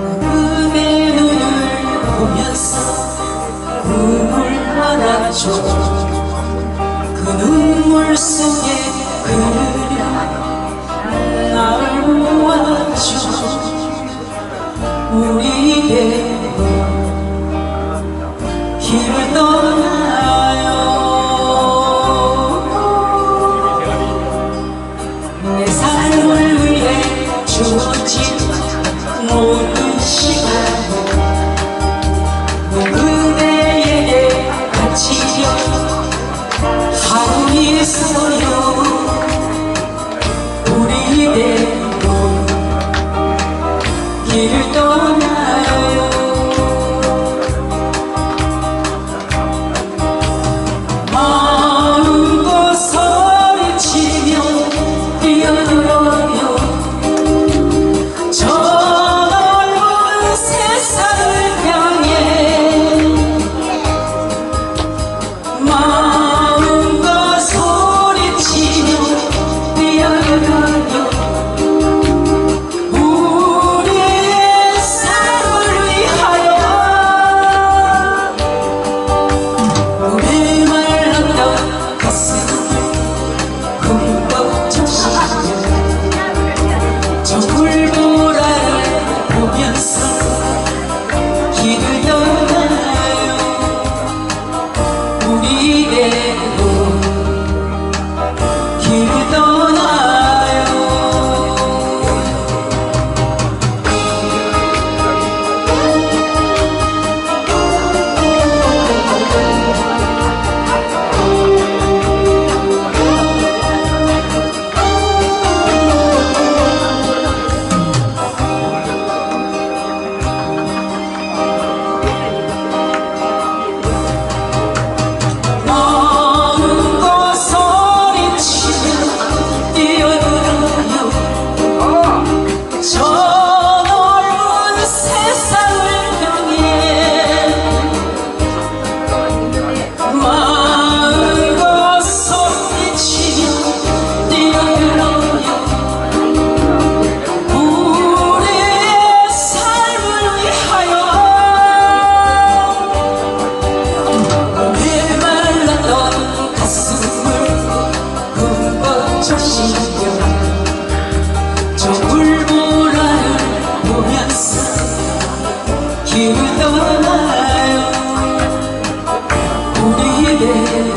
꿈의 눈을 보면서 꿈을 안아줘 그 눈물 속에 그려 날 모아줘 우리의 길을 떠 시간. 그대에게 바치려. 하루 있어 시여 저 불보라를 보면서 기도하나요. 우리의